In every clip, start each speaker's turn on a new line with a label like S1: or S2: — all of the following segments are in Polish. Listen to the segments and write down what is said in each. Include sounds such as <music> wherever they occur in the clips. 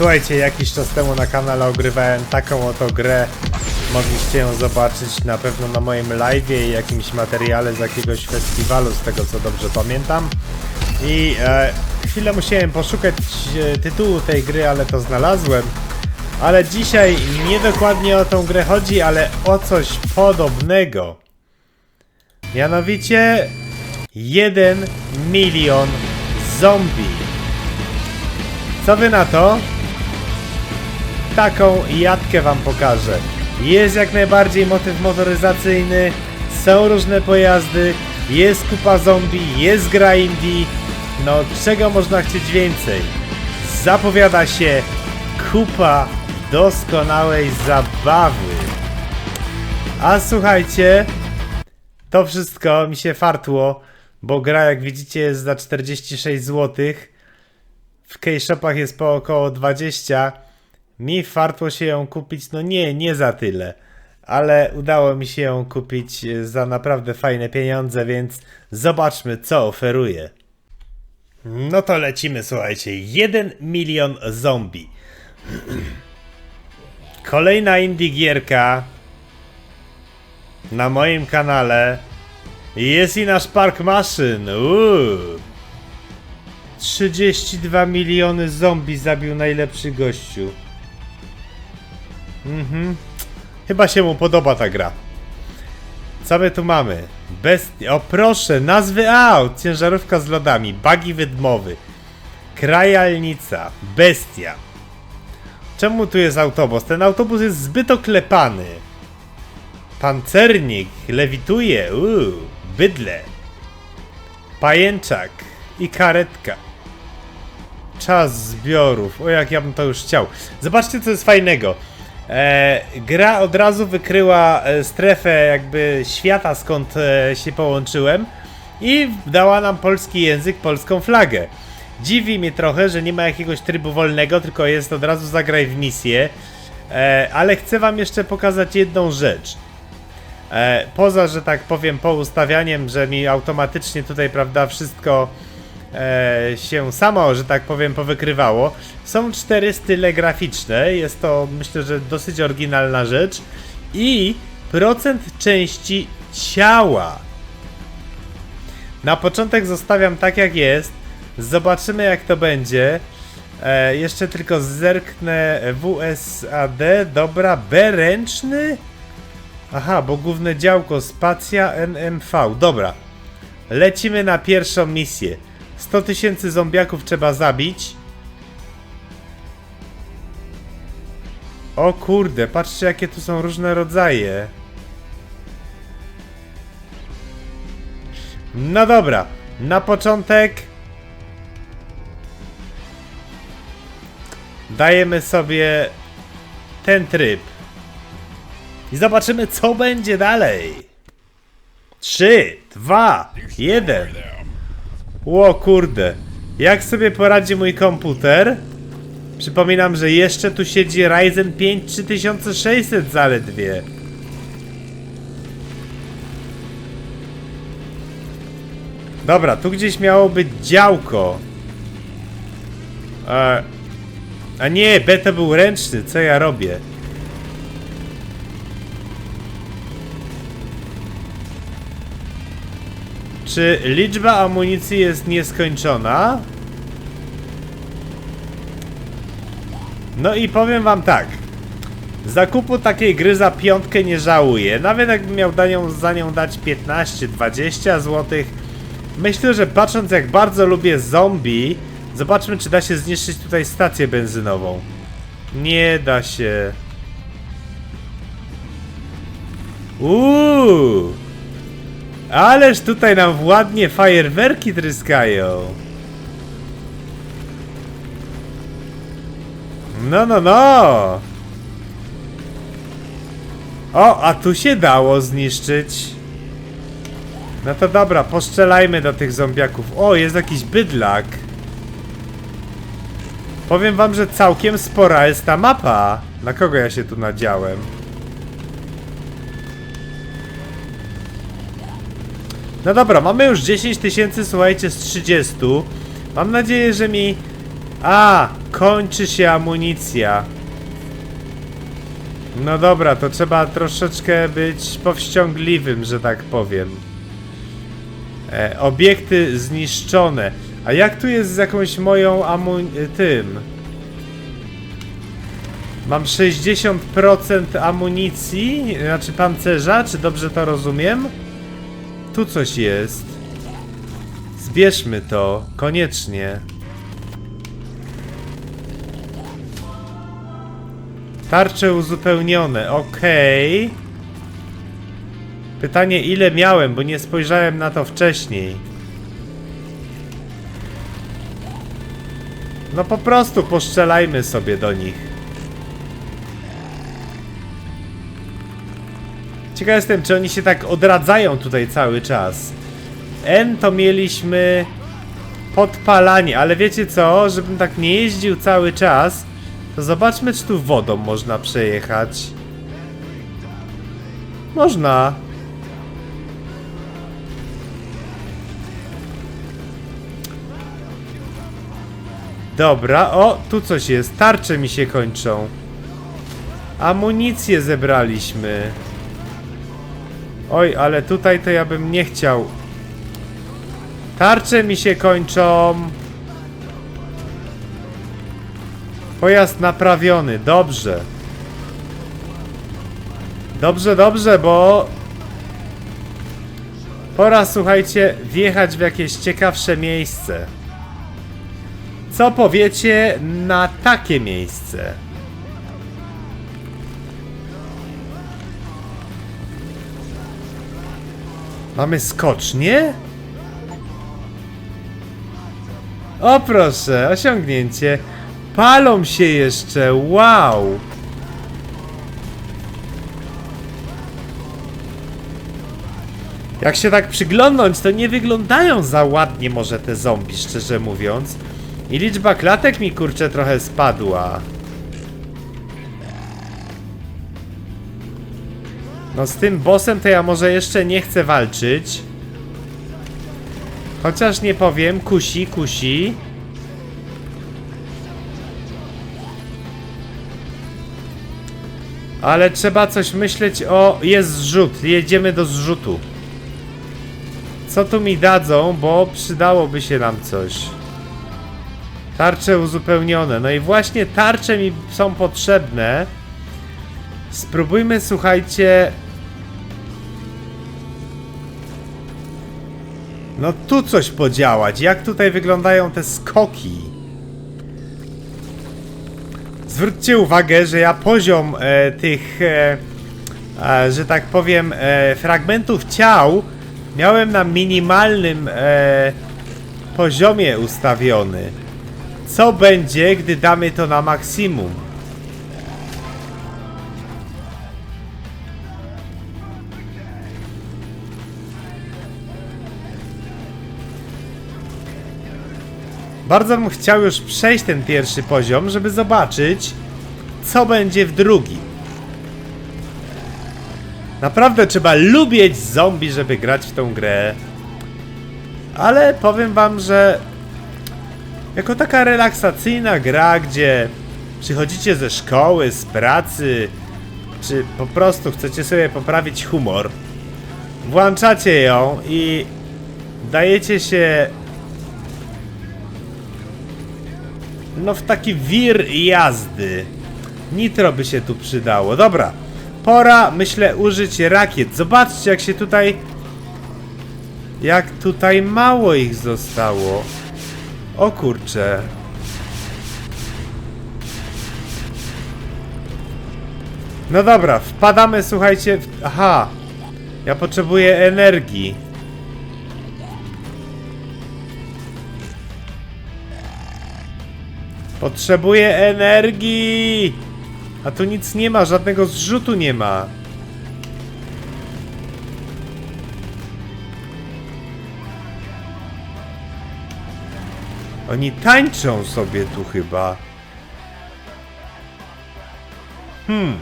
S1: Słuchajcie, jakiś czas temu na kanale ogrywałem taką oto grę. Mogliście ją zobaczyć na pewno na moim live i jakimś materiale z jakiegoś festiwalu, z tego co dobrze pamiętam. I e, chwilę musiałem poszukać e, tytułu tej gry, ale to znalazłem. Ale dzisiaj nie dokładnie o tą grę chodzi, ale o coś podobnego. Mianowicie 1 milion zombie. Co wy na to? Taką jatkę wam pokażę. Jest jak najbardziej motyw motoryzacyjny, są różne pojazdy, jest kupa zombie, jest gra indie. No czego można chcieć więcej? Zapowiada się kupa doskonałej zabawy. A słuchajcie, to wszystko mi się fartło, bo gra jak widzicie jest za 46 zł. W K-Shopach jest po około 20. Mi fartło się ją kupić, no nie, nie za tyle. Ale udało mi się ją kupić e, za naprawdę fajne pieniądze, więc zobaczmy co oferuje. No to lecimy, słuchajcie. 1 milion zombie. <clears throat> Kolejna indie gierka na moim kanale. Jest i nasz park maszyn. Uuu. 32 miliony zombie zabił najlepszy gościu. Mhm. Chyba się mu podoba ta gra. Co my tu mamy? Bestia. O proszę, nazwy aut. Ciężarówka z lodami. Bagi wydmowy. Krajalnica. Bestia. Czemu tu jest autobus? Ten autobus jest zbyt oklepany. Pancernik. Lewituje. Uuu. Bydle. Pajęczak. I karetka. Czas zbiorów. O jak ja bym to już chciał. Zobaczcie co jest fajnego. E, gra od razu wykryła e, strefę jakby świata skąd e, się połączyłem i dała nam polski język, polską flagę. Dziwi mnie trochę, że nie ma jakiegoś trybu wolnego, tylko jest od razu zagraj w misję. E, ale chcę wam jeszcze pokazać jedną rzecz. E, poza, że tak powiem, poustawianiem, że mi automatycznie tutaj, prawda, wszystko e, się samo, że tak powiem, powykrywało. Są cztery style graficzne, jest to myślę, że dosyć oryginalna rzecz i procent części ciała. Na początek zostawiam tak jak jest, zobaczymy jak to będzie. E, jeszcze tylko zerknę WSAD, dobra, B ręczny? Aha, bo główne działko spacja NMV, dobra. Lecimy na pierwszą misję. 100 tysięcy zombiaków trzeba zabić. O kurde, patrzcie jakie tu są różne rodzaje. No dobra, na początek dajemy sobie ten tryb. I zobaczymy co będzie dalej. 3, 2, 1. Ło kurde. Jak sobie poradzi mój komputer? Przypominam, że jeszcze tu siedzi Ryzen 5 3600 zaledwie. Dobra, tu gdzieś miało być działko. E, a nie, B to był ręczny, co ja robię? Czy liczba amunicji jest nieskończona? No i powiem wam tak. Zakupu takiej gry za piątkę nie żałuję. Nawet jakbym miał za nią, za nią dać 15-20 zł. Myślę, że patrząc jak bardzo lubię zombie, zobaczmy czy da się zniszczyć tutaj stację benzynową. Nie da się. Uuu! Ależ tutaj nam ładnie fajerwerki tryskają. No, no, no. O, a tu się dało zniszczyć. No to dobra, postrzelajmy do tych zombiaków. O, jest jakiś bydlak. Powiem wam, że całkiem spora jest ta mapa. Na kogo ja się tu nadziałem? No dobra, mamy już 10 tysięcy, słuchajcie, z 30. Mam nadzieję, że mi A, kończy się amunicja. No dobra, to trzeba troszeczkę być powściągliwym, że tak powiem. E, obiekty zniszczone. A jak tu jest z jakąś moją amun... tym? Mam 60% amunicji, znaczy pancerza, czy dobrze to rozumiem? Tu coś jest. Zbierzmy to, koniecznie. Tarcze uzupełnione, okej. Pytanie ile miałem, bo nie spojrzałem na to wcześniej. No po prostu poszczelajmy sobie do nich. Ciekaw jestem, czy oni się tak odradzają tutaj cały czas. N to mieliśmy podpalanie, ale wiecie co? Żebym tak nie jeździł cały czas, to zobaczmy, czy tu wodą można przejechać. Można. Dobra, o, tu coś jest. Tarcze mi się kończą. Amunicję zebraliśmy. Oj, ale tutaj to ja bym nie chciał. Tarcze mi się kończą. Pojazd naprawiony, dobrze. Dobrze, dobrze, bo pora, słuchajcie, wjechać w jakieś ciekawsze miejsce. Co powiecie na takie miejsce? Mamy skocznie? O proszę, osiągnięcie. Palą się jeszcze, wow! Jak się tak przyglądnąć, to nie wyglądają za ładnie może te zombie, szczerze mówiąc. I liczba klatek mi kurczę trochę spadła. No z tym bossem to ja może jeszcze nie chcę walczyć. Chociaż nie powiem, kusi, kusi. Ale trzeba coś myśleć o... Jest zrzut, jedziemy do zrzutu. Co tu mi dadzą, bo przydałoby się nam coś. Tarcze uzupełnione. No i właśnie tarcze mi są potrzebne. Spróbujmy, słuchajcie. No tu coś podziałać. Jak tutaj wyglądają te skoki? Zwróćcie uwagę, że ja poziom e, tych, e, że tak powiem, e, fragmentów ciał miałem na minimalnym e, poziomie ustawiony. Co będzie, gdy damy to na maksimum? Bardzo bym chciał już przejść ten pierwszy poziom, żeby zobaczyć, co będzie w drugim. Naprawdę trzeba lubić zombie, żeby grać w tą grę. Ale powiem wam, że jako taka relaksacyjna gra, gdzie przychodzicie ze szkoły, z pracy, czy po prostu chcecie sobie poprawić humor, włączacie ją i dajecie się no w taki wir jazdy. Nitro by się tu przydało. Dobra, pora myślę użyć rakiet. Zobaczcie jak się tutaj jak tutaj mało ich zostało. O kurcze. No dobra, wpadamy, słuchajcie. W... Aha. Ja potrzebuję energii. Potrzebuję energii! A tu nic nie ma, żadnego zrzutu nie ma. Oni tańczą sobie tu chyba. Hmm.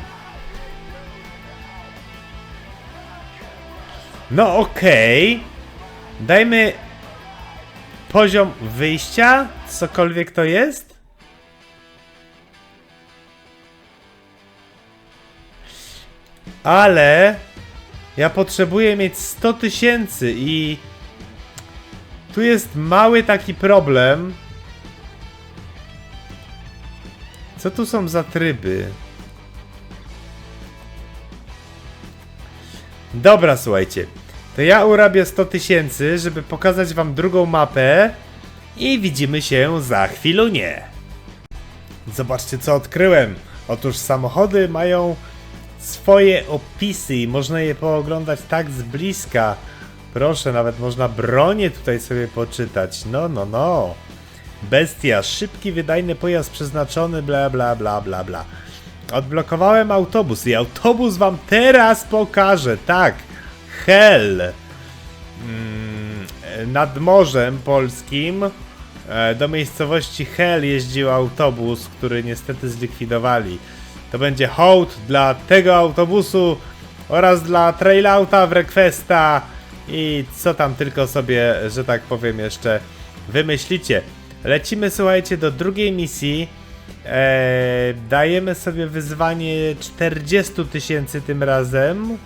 S1: No okej. Dajmy poziom wyjścia, cokolwiek to jest. Ale ja potrzebuję mieć 100 tysięcy i tu jest mały taki problem. Co tu są za tryby? Dobra, słuchajcie. To ja urabię 100 tysięcy, żeby pokazać wam drugą mapę i widzimy się za chwilunię. Zobaczcie co odkryłem. Otóż samochody mają swoje opisy i można je pooglądać tak z bliska. Proszę, nawet można bronię tutaj sobie poczytać. No, no, no. Bestia, szybki, wydajny pojazd przeznaczony, bla, bla, bla, bla, bla. Odblokowałem autobus i autobus wam teraz pokażę. Tak, Hell. Mm, nad Morzem Polskim e, do miejscowości Hell jeździł autobus, który niestety zlikwidowali. To będzie hołd dla tego autobusu oraz dla Trailauta w Requesta i co tam tylko sobie, że tak powiem, jeszcze wymyślicie. Lecimy, słuchajcie, do drugiej misji. Eee, dajemy sobie wyzwanie 40 tysięcy tym razem.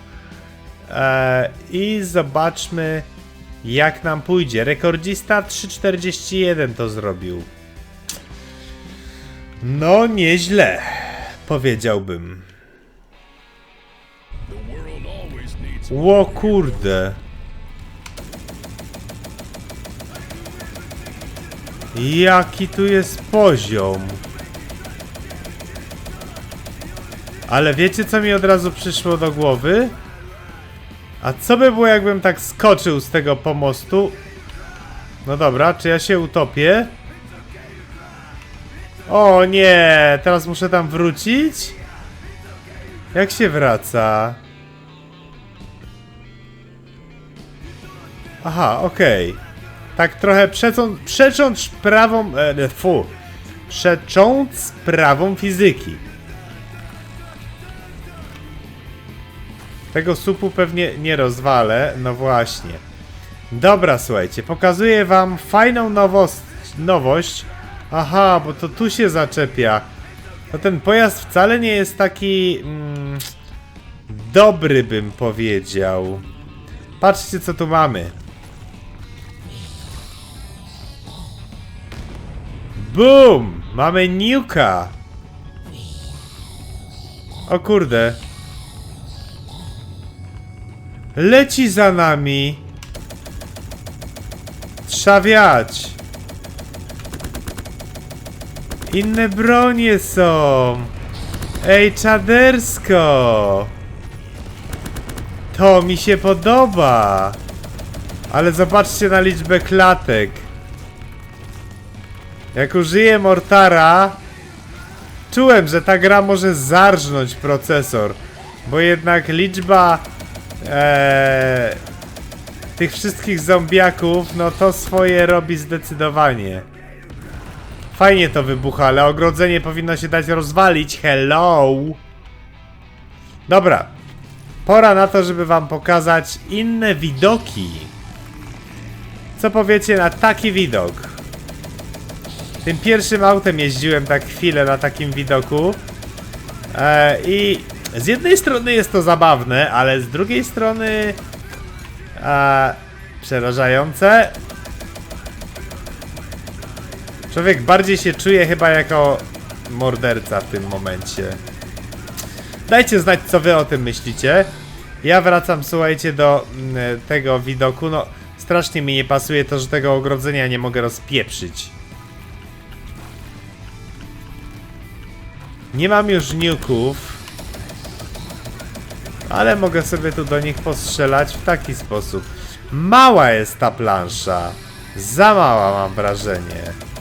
S1: Eee, I zobaczmy, jak nam pójdzie. Rekordzista 3,41 to zrobił. No, nieźle, powiedziałbym. Ło kurde. Jaki tu jest poziom? Ale wiecie co mi od razu przyszło do głowy? A co by było jakbym tak skoczył z tego pomostu? No dobra, czy ja się utopię? O nie, teraz muszę tam wrócić? Jak się wraca? Aha, okej. Tak trochę przecząc, prawą... E, fu. Przecząc prawą fizyki. Tego supu pewnie nie rozwalę, no właśnie. Dobra, słuchajcie, pokazuję wam fajną nowość. nowość. Aha, bo to tu się zaczepia. No ten pojazd wcale nie jest taki... Mm, dobry bym powiedział. Patrzcie co tu mamy. Boom! Mamy Nuka! O kurde. Leci za nami. Trzeba wiać. Inne bronie są. Ej, czadersko. To mi się podoba. Ale zobaczcie na liczbę klatek. Jak użyję Mortara, czułem, że ta gra może zarżnąć procesor, bo jednak liczba e, tych wszystkich zombiaków, no to swoje robi zdecydowanie. Fajnie to wybucha, ale ogrodzenie powinno się dać rozwalić. Hello! Dobra. Pora na to, żeby wam pokazać inne widoki. Co powiecie na taki widok? Tym pierwszym autem jeździłem tak chwilę na takim widoku. E, I z jednej strony jest to zabawne, ale z drugiej strony e, przerażające. Człowiek bardziej się czuje chyba jako morderca w tym momencie. Dajcie znać, co wy o tym myślicie. Ja wracam, słuchajcie, do mm, tego widoku. No, strasznie mi nie pasuje to, że tego ogrodzenia nie mogę rozpieprzyć. Nie mam już niuków. Ale mogę sobie tu do nich postrzelać w taki sposób. Mała jest ta plansza. Za mała mam wrażenie.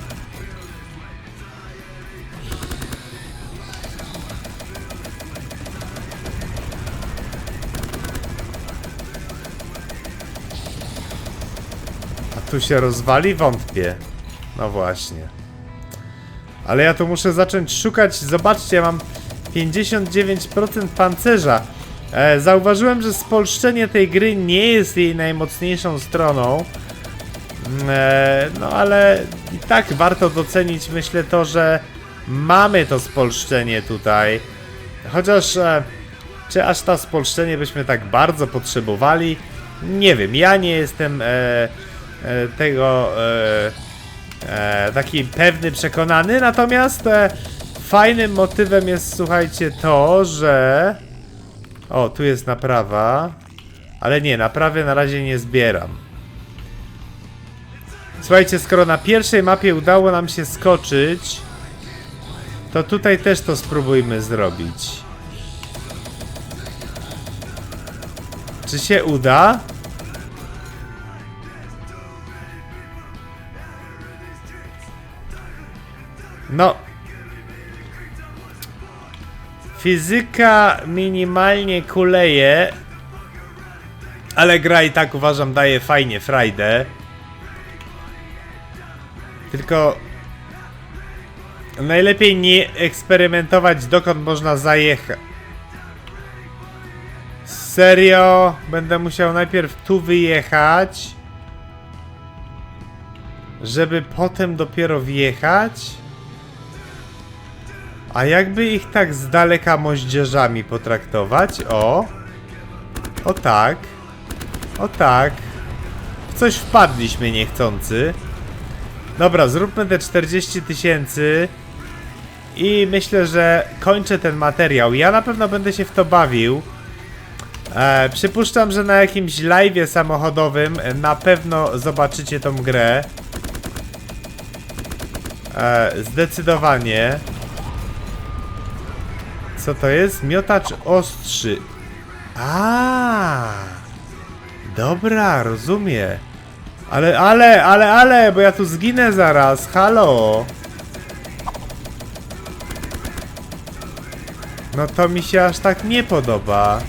S1: Tu się rozwali? Wątpię. No właśnie. Ale ja tu muszę zacząć szukać. Zobaczcie, mam 59% pancerza. E, zauważyłem, że spolszczenie tej gry nie jest jej najmocniejszą stroną. Mm, E, no ale i tak warto docenić, myślę, to, że mamy to spolszczenie tutaj. Chociaż e, Czy aż to spolszczenie byśmy tak bardzo potrzebowali? Nie wiem, ja nie jestem e, tego e, e, taki pewny, przekonany, natomiast e, fajnym motywem jest, słuchajcie, to, że... O, tu jest naprawa, ale nie, naprawy na razie nie zbieram. Słuchajcie, skoro na pierwszej mapie udało nam się skoczyć, to tutaj też to spróbujmy zrobić. Czy się uda? No. Fizyka minimalnie kuleje, ale gra i tak uważam daje fajnie frajdę. Tylko najlepiej nie eksperymentować dokąd można zajechać. Serio? Będę musiał najpierw tu wyjechać, żeby potem dopiero wjechać? A jakby ich tak z daleka moździerzami potraktować? O! O tak. O tak. W coś wpadliśmy niechcący. Dobra, zróbmy te 40 tysięcy. I myślę, że kończę ten materiał. Ja na pewno będę się w to bawił. E, przypuszczam, że na jakimś live'ie samochodowym na pewno zobaczycie tą grę. E, zdecydowanie. Co to jest? Miotacz ostrzy. A, Dobra, rozumiem. Ale, ale, ale, ale, bo ja tu zginę zaraz. Halo. No to mi się aż tak nie podoba.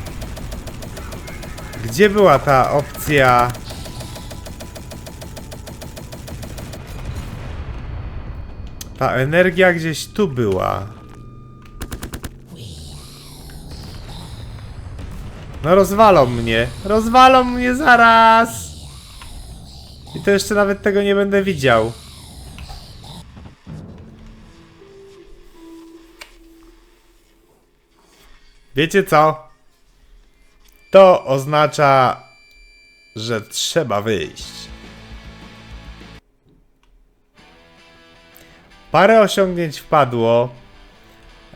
S1: Gdzie była ta opcja? Ta energia gdzieś tu była. No rozwalą mnie. Rozwalą mnie zaraz. I to jeszcze nawet tego nie będę widział. Wiecie co? To oznacza, że trzeba wyjść. Parę osiągnięć wpadło.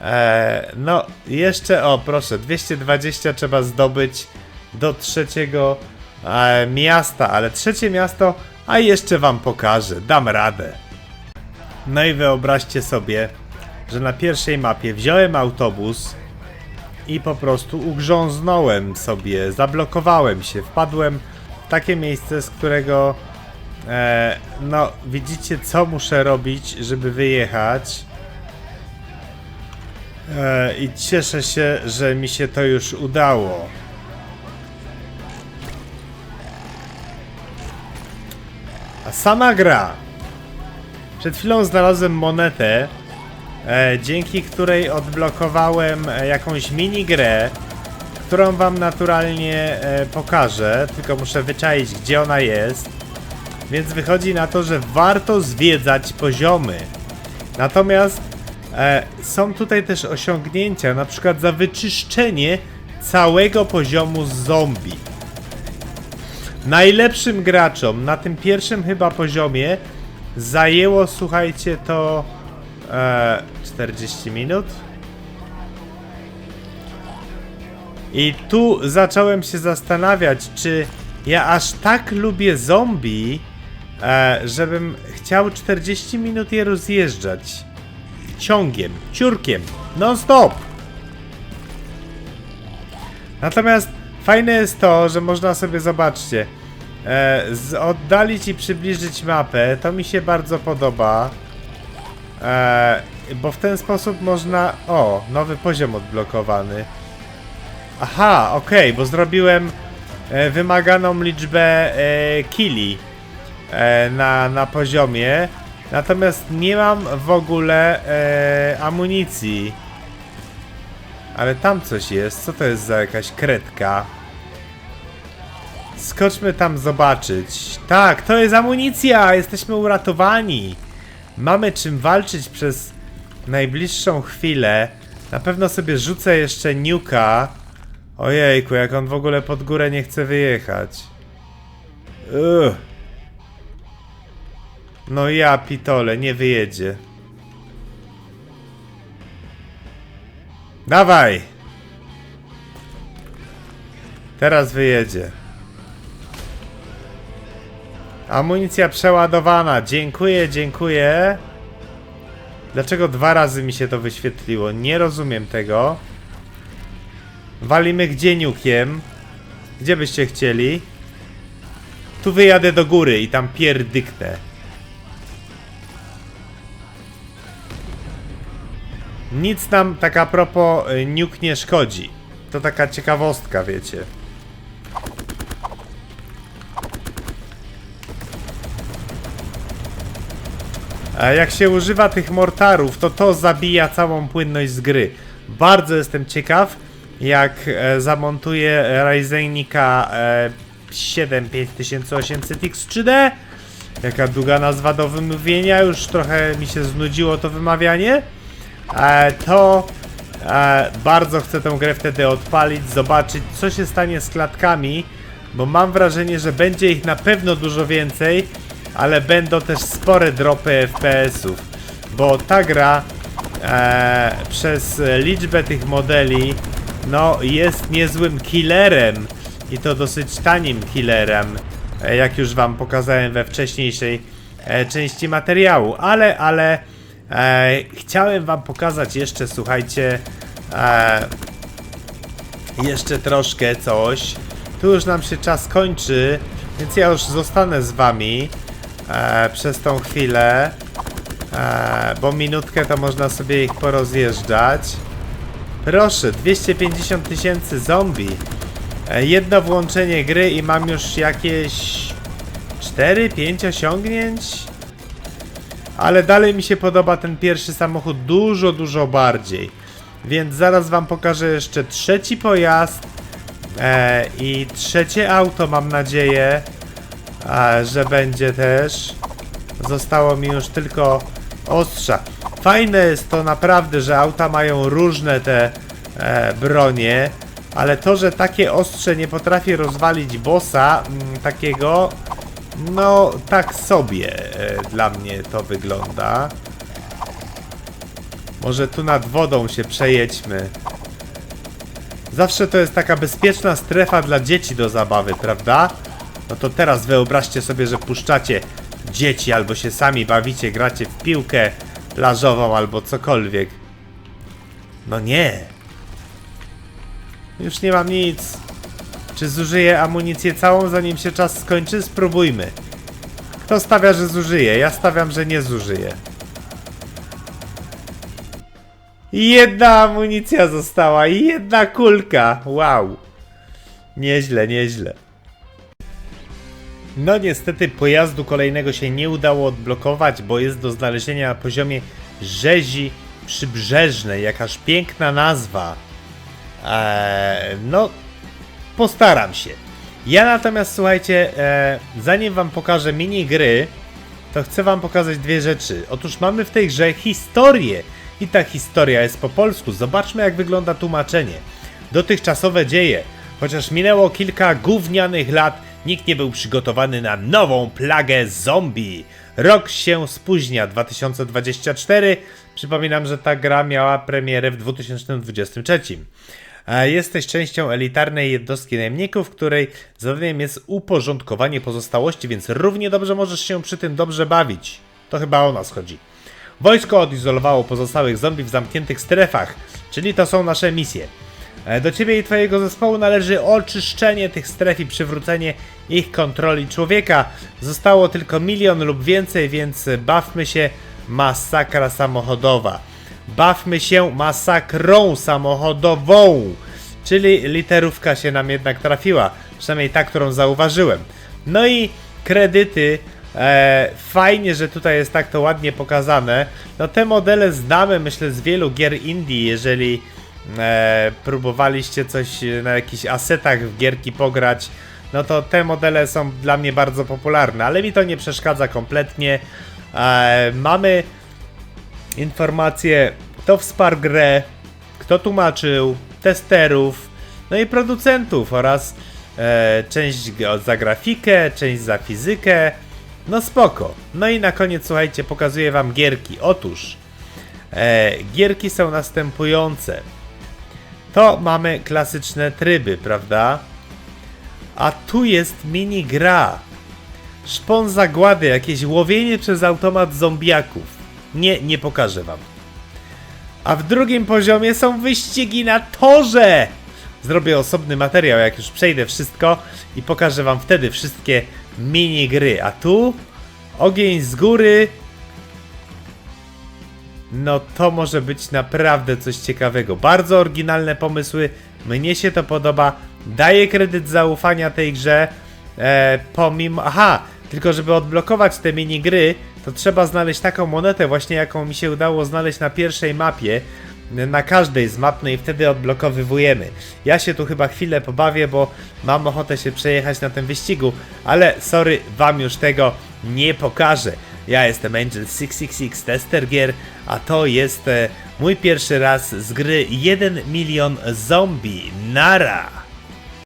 S1: Eee, no, jeszcze, o proszę, 220 trzeba zdobyć do trzeciego e, miasta, ale trzecie miasto, a jeszcze wam pokażę, dam radę. No i wyobraźcie sobie, że na pierwszej mapie wziąłem autobus i po prostu ugrząznąłem sobie, zablokowałem się, wpadłem w takie miejsce, z którego e, no widzicie co muszę robić, żeby wyjechać. E, I cieszę się, że mi się to już udało. A sama gra. Przed chwilą znalazłem monetę, e, dzięki której odblokowałem e, jakąś minigrę, którą wam naturalnie pokażę, tylko muszę wyczaić gdzie ona jest. Więc wychodzi na to, że warto zwiedzać poziomy. Natomiast są tutaj też osiągnięcia, na przykład za wyczyszczenie całego poziomu z zombie. Najlepszym graczom na tym pierwszym chyba poziomie zajęło, słuchajcie, to e, 40 minut. I tu zacząłem się zastanawiać, czy ja aż tak lubię zombie, e, żebym chciał 40 minut je rozjeżdżać. Ciągiem, ciurkiem, non stop. Natomiast fajne jest to, że można sobie, zobaczcie, e, oddalić i przybliżyć mapę. To mi się bardzo podoba. E, bo w ten sposób można... O, nowy poziom odblokowany. Aha, okej, bo zrobiłem e, wymaganą liczbę e, killi e, na, na poziomie. Natomiast nie mam w ogóle e, amunicji. Ale tam coś jest. Co to jest za jakaś kredka? Skoczmy tam zobaczyć. Tak, to jest amunicja! Jesteśmy uratowani. Mamy czym walczyć przez najbliższą chwilę. Na pewno sobie rzucę jeszcze niuka. Ojejku, jak on w ogóle pod górę nie chce wyjechać. Ugh. No ja pitole, nie wyjedzie. Dawaj! Teraz wyjedzie. Amunicja przeładowana. Dziękuję, dziękuję. Dlaczego dwa razy mi się to wyświetliło? Nie rozumiem tego. Walimy gdzie niukiem? Gdzie byście chcieli? Tu wyjadę do góry i tam pierdyknę. Nic nam tak a propos y, niuk nie szkodzi. To taka ciekawostka, wiecie. A jak się używa tych mortarów, to to zabija całą płynność z gry. Bardzo jestem ciekaw, jak e, zamontuję Ryzenika e, 7 5800X 3D. Jaka długa nazwa do wymówienia, już trochę mi się znudziło to wymawianie. E, to e, bardzo chcę tę grę wtedy odpalić, zobaczyć co się stanie z klatkami, bo mam wrażenie, że będzie ich na pewno dużo więcej, ale będą też spore dropy FPS-ów, bo ta gra e, przez liczbę tych modeli no jest niezłym killerem i to dosyć tanim killerem, jak już wam pokazałem we wcześniejszej części materiału, ale, ale e, chciałem wam pokazać jeszcze, słuchajcie, e, jeszcze troszkę coś. Tu już nam się czas kończy, więc ja już zostanę z wami e, przez tą chwilę, e, bo minutkę to można sobie ich porozjeżdżać. Proszę, 250 tysięcy zombie. E, Jedno włączenie gry i mam już jakieś 4-5 osiągnięć. Ale dalej mi się podoba ten pierwszy samochód dużo, dużo bardziej. Więc zaraz wam pokażę jeszcze trzeci pojazd e, i trzecie auto mam nadzieję, e, że będzie też. Zostało mi już tylko ostrza. Fajne jest to naprawdę, że auta mają różne te e, bronie, ale to, że takie ostrze nie potrafi rozwalić bossa mm, takiego, no tak sobie e, dla mnie to wygląda. Może tu nad wodą się przejedźmy. Zawsze to jest taka bezpieczna strefa dla dzieci do zabawy, prawda? No to teraz wyobraźcie sobie, że puszczacie dzieci albo się sami bawicie, gracie w piłkę plażową albo cokolwiek. No nie. Już nie mam nic. Czy zużyję amunicję całą zanim się czas skończy? Spróbujmy. Kto stawia, że zużyje? Ja stawiam, że nie zużyję. I Jedna amunicja została i jedna kulka. Wow. Nieźle, nieźle. No niestety pojazdu kolejnego się nie udało odblokować, bo jest do znalezienia na poziomie rzezi przybrzeżnej. Jakaż piękna nazwa. Eee, no, postaram się. Ja natomiast słuchajcie, e, zanim wam pokażę minigry, to chcę wam pokazać dwie rzeczy. Otóż mamy w tej grze historię i ta historia jest po polsku. Zobaczmy jak wygląda tłumaczenie. Dotychczasowe dzieje. Chociaż minęło kilka gównianych lat, nikt nie był przygotowany na nową plagę zombie. Rok się spóźnia, 2024. Przypominam, że ta gra miała premierę w 2023. Jesteś częścią elitarnej jednostki najemników, której zadaniem jest uporządkowanie pozostałości, więc równie dobrze możesz się przy tym dobrze bawić. To chyba o nas chodzi. Wojsko odizolowało pozostałych zombie w zamkniętych strefach, czyli to są nasze misje. E, Do ciebie i twojego zespołu należy oczyszczenie tych stref i przywrócenie ich kontroli człowieka. Zostało tylko milion lub więcej, więc bawmy się masakra samochodowa. Bawmy się masakrą samochodową. Czyli literówka się nam jednak trafiła. Przynajmniej ta, którą zauważyłem. No i kredyty. E, fajnie, że tutaj jest tak to ładnie pokazane. No te modele znamy, myślę, z wielu gier indie. Jeżeli e, próbowaliście coś na jakichś asetach w gierki pograć, no to te modele są dla mnie bardzo popularne, ale mi to nie przeszkadza kompletnie. E, mamy informacje, kto wsparł grę, kto tłumaczył, testerów, no i producentów oraz e, część za grafikę, część za fizykę. No spoko. No i na koniec słuchajcie, pokazuję wam gierki. Otóż e, gierki są następujące. To mamy klasyczne tryby, prawda? A tu jest mini gra. Szpon zagłady, jakieś łowienie przez automat zombiaków. Nie, nie pokażę wam. A w drugim poziomie są wyścigi na torze. Zrobię osobny materiał, jak już przejdę wszystko i pokażę wam wtedy wszystkie mini gry. A tu ogień z góry. No to może być naprawdę coś ciekawego. Bardzo oryginalne pomysły. Mnie się to podoba. Daję kredyt zaufania tej grze. E, pomimo. Aha, tylko żeby odblokować te minigry, to trzeba znaleźć taką monetę, właśnie jaką mi się udało znaleźć na pierwszej mapie. Na każdej z map, no i wtedy odblokowywujemy. Ja się tu chyba chwilę pobawię, bo mam ochotę się przejechać na tym wyścigu, ale sorry, wam już tego nie pokażę. Ja jestem Angel666 Tester Gier, a to jest e, mój pierwszy raz z gry 1 milion zombie. Nara!